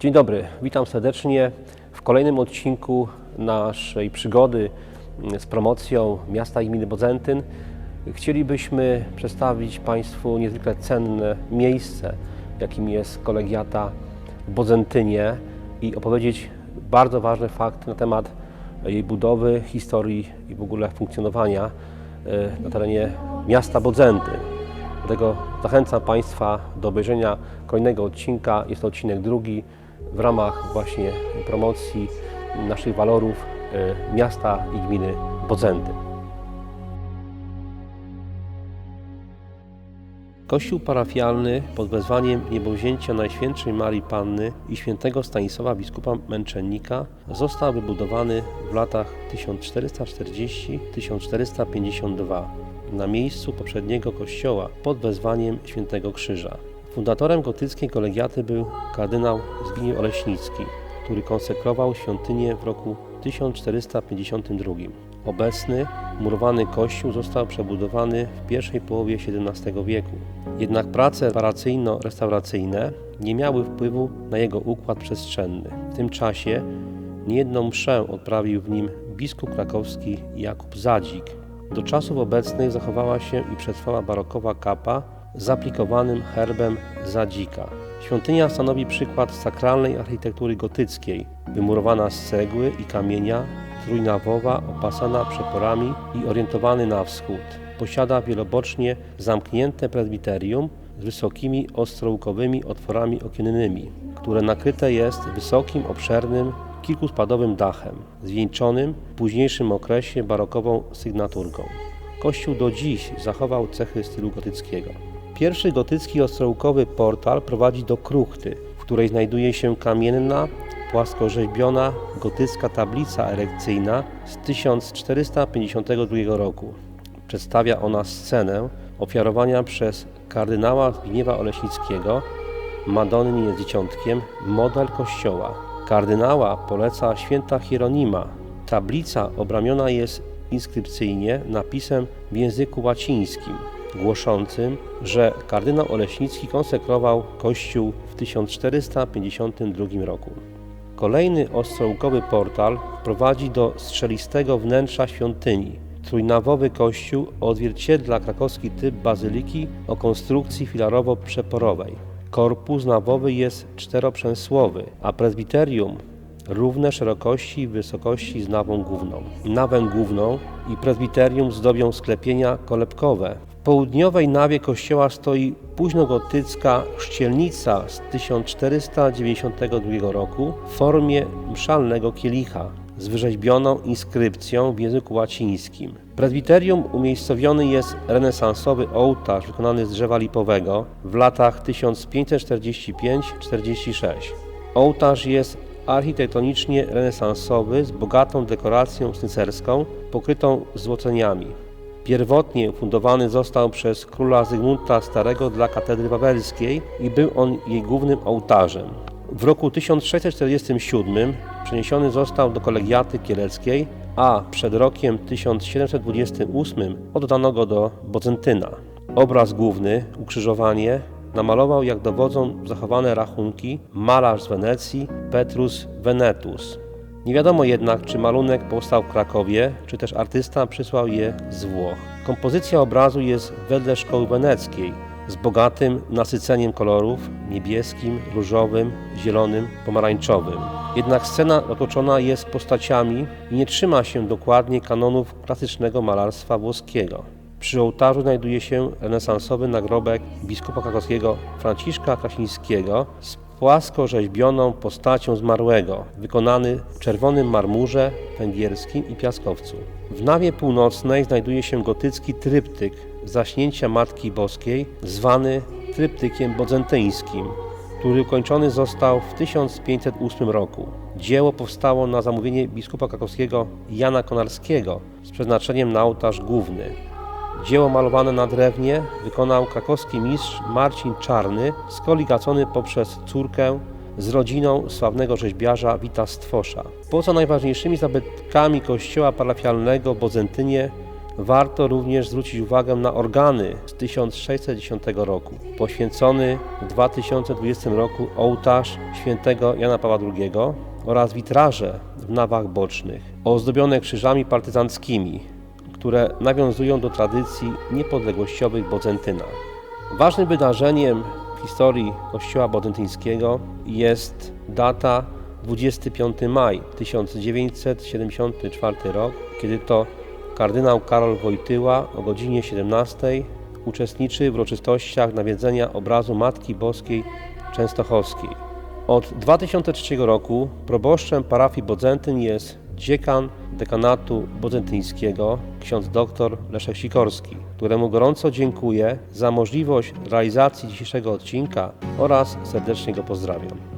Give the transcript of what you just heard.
Dzień dobry, witam serdecznie w kolejnym odcinku naszej przygody z promocją miasta i gminy Bodzentyn. Chcielibyśmy przedstawić Państwu niezwykle cenne miejsce, jakim jest kolegiata w Bodzentynie i opowiedzieć bardzo ważne fakty na temat jej budowy, historii i w ogóle funkcjonowania e, na terenie miasta Bodzentyn. Dlatego zachęcam Państwa do obejrzenia kolejnego odcinka. Jest to odcinek drugi w ramach właśnie promocji naszych walorów e, miasta i gminy Bodzenty. Kościół parafialny pod wezwaniem Niebowzięcia Najświętszej Marii Panny i świętego Stanisława biskupa Męczennika został wybudowany w latach 1440-1452 na miejscu poprzedniego kościoła pod wezwaniem Świętego Krzyża. Fundatorem gotyckiej kolegiaty był kardynał Zbigniew Oleśnicki, który konsekrował świątynię w roku 1452. Obecny murowany kościół został przebudowany w pierwszej połowie XVII wieku. Jednak prace reparacyjno-restauracyjne nie miały wpływu na jego układ przestrzenny. W tym czasie niejedną mszę odprawił w nim biskup krakowski Jakub Zadzik. Do czasów obecnych zachowała się i przetrwała barokowa kapa z aplikowanym herbem Zadzika. Świątynia stanowi przykład sakralnej architektury gotyckiej, wymurowana z cegły i kamienia, trójnawowa, opasana przeporami i orientowany na wschód. Posiada wielobocznie zamknięte prezbiterium z wysokimi ostrołkowymi otworami okiennymi, które nakryte jest wysokim, obszernym, kilkuspadowym dachem, zwieńczonym w późniejszym okresie barokową sygnaturką. Kościół do dziś zachował cechy stylu gotyckiego. Pierwszy gotycki ostrołkowy portal prowadzi do kruchty, w której znajduje się kamienna, płaskorzeźbiona gotycka tablica erekcyjna z 1452 roku. Przedstawia ona scenę ofiarowania przez kardynała Zbigniewa Oleśnickiego Madonny z dzieciątkiem, model kościoła. Kardynała poleca święta Hieronima. Tablica obramiona jest inskrypcyjnie napisem w języku łacińskim, głoszącym, że kardynał Oleśnicki konsekrował kościół w 1452 roku. Kolejny ostrołkowy portal prowadzi do strzelistego wnętrza świątyni. Trójnawowy kościół odzwierciedla krakowski typ bazyliki o konstrukcji filarowo-przeporowej. Korpus nawowy jest czteroprzęsłowy, a prezbiterium równe szerokości i wysokości z nawą główną. Nawę główną i prezbiterium zdobią sklepienia kolebkowe. Południowej nawie kościoła stoi późnogotycka chrzcielnica z 1492 roku w formie mszalnego kielicha z wyrzeźbioną inskrypcją w języku łacińskim. W prezbiterium umiejscowiony jest renesansowy ołtarz wykonany z drzewa lipowego w latach 1545-46. Ołtarz jest architektonicznie renesansowy z bogatą dekoracją snycerską pokrytą złoceniami. Pierwotnie fundowany został przez króla Zygmunta Starego dla katedry wawelskiej i był on jej głównym ołtarzem. W roku 1647 przeniesiony został do kolegiaty kieleckiej, a przed rokiem 1728 oddano go do Bodzentyna. Obraz główny, ukrzyżowanie, namalował, jak dowodzą zachowane rachunki, malarz z Wenecji Petrus Venetus. Nie wiadomo jednak, czy malunek powstał w Krakowie, czy też artysta przysłał je z Włoch. Kompozycja obrazu jest wedle szkoły weneckiej, z bogatym nasyceniem kolorów niebieskim, różowym, zielonym, pomarańczowym. Jednak scena otoczona jest postaciami i nie trzyma się dokładnie kanonów klasycznego malarstwa włoskiego. Przy ołtarzu znajduje się renesansowy nagrobek biskupa krakowskiego Franciszka Krasińskiego z płasko rzeźbioną postacią zmarłego, wykonany w czerwonym marmurze węgierskim i piaskowcu. W nawie północnej znajduje się gotycki tryptyk zaśnięcia Matki Boskiej, zwany tryptykiem bodzentyńskim, który ukończony został w 1508 roku. Dzieło powstało na zamówienie biskupa krakowskiego Jana Konarskiego z przeznaczeniem na ołtarz główny. Dzieło malowane na drewnie wykonał krakowski mistrz Marcin Czarny, skoligacony poprzez córkę z rodziną sławnego rzeźbiarza Wita Stwosza. Poza najważniejszymi zabytkami kościoła parafialnego w Bodzentynie Warto również zwrócić uwagę na organy z 1610 roku, poświęcony w 2020 roku ołtarz świętego Jana Pawła II oraz witraże w nawach bocznych, ozdobione krzyżami partyzanckimi, które nawiązują do tradycji niepodległościowych Bodzentyna. Ważnym wydarzeniem w historii Kościoła Bodzentyńskiego jest data 25 maj 1974 rok, kiedy to kardynał Karol Wojtyła o godzinie 17 uczestniczy w uroczystościach nawiedzenia obrazu Matki Boskiej Częstochowskiej. Od 2003 roku proboszczem parafii Bodzentyn jest dziekan dekanatu bodzentyńskiego, ksiądz dr Leszek Sikorski, któremu gorąco dziękuję za możliwość realizacji dzisiejszego odcinka oraz serdecznie go pozdrawiam.